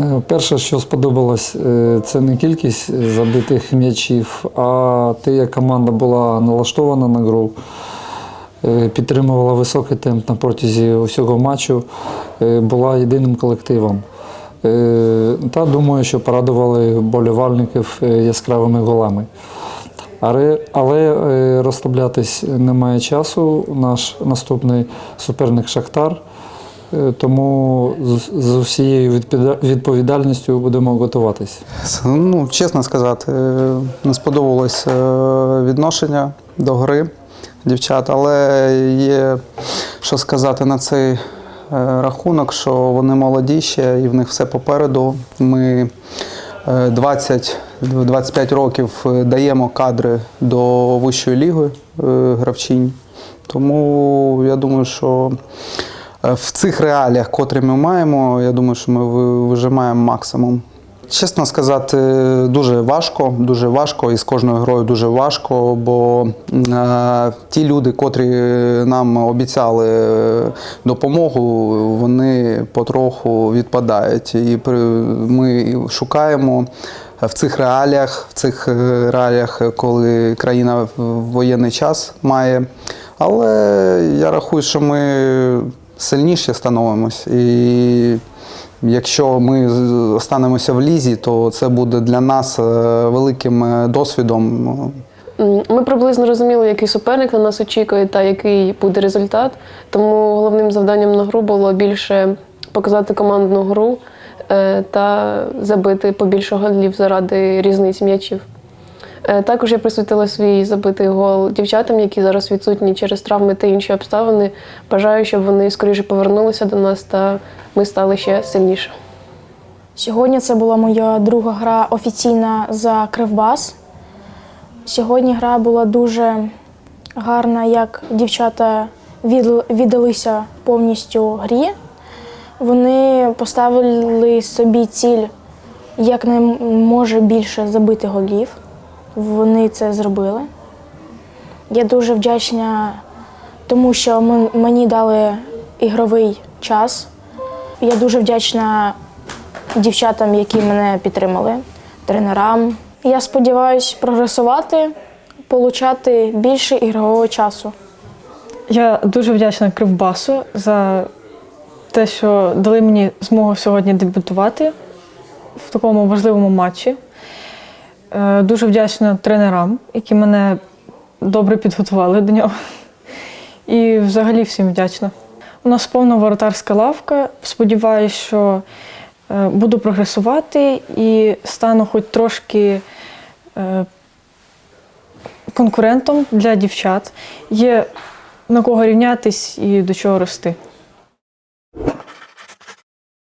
Е, Перше, що сподобалось, е, це не кількість забитих м'ячів, а те, як команда була налаштована на гру, е, підтримувала високий темп на протязі усього матчу, була єдиним колективом. Та думаю, що порадували болівальників яскравими голами. Але, але розслаблятись немає часу. Наш наступний суперник Шахтар. Е, Тому з, з усією відповідальністю будемо готуватись. Ну, чесно сказати, е, не сподобалось е, відношення до гри дівчат, але є що сказати на цей рахунок, що вони молоді ще і в них все попереду. Ми е, 20-25 років даємо кадри до вищої ліги гравчинь. Тому я думаю, що в цих реаліях, котрі ми маємо, я думаю, що ми вижимаємо максимум. Чесно сказати, дуже важко, дуже важко, і з кожною грою дуже важко, бо е, ті люди, котрі нам обіцяли е, допомогу, вони потроху відпадають. І при- ми шукаємо в цих реаліях, в цих е, реаліях, коли країна в воєнний час має. Але я рахую, що ми сильніше становимось. І якщо ми останемося в лізі, то це буде для нас е, великим е, досвідом. Ми приблизно розуміли, який суперник на нас очікує та який буде результат. Тому головним завданням на гру було більше показати командну гру е, та забити побільше голів заради різниць м'ячів. Е, Також я присвятила свій забитий гол дівчатам, які зараз відсутні через травми та інші обставини. Бажаю, щоб вони скоріше повернулися до нас та ми стали ще сильніше. Сьогодні це була моя друга гра офіційна за Кривбас. Сьогодні гра була дуже гарна, як дівчата віддалися повністю грі. Вони поставили собі ціль як не може більше забити голів. Вони це зробили. Я дуже вдячна тому, що мені дали ігровий час. Я дуже вдячна дівчатам, які мене підтримали, тренерам. Я сподіваюся прогресувати, отримати більше ігрового часу. Я дуже вдячна Кривбасу за те, що дали мені змогу сьогодні дебютувати в такому важливому матчі. Е, Дуже вдячна тренерам, які мене добре підготували до нього. І взагалі всім вдячна. У нас повна воротарська лавка. Сподіваюсь, що е, буду прогресувати і стану хоч трошки е, конкурентом для дівчат. Є на кого рівнятись і до чого рости.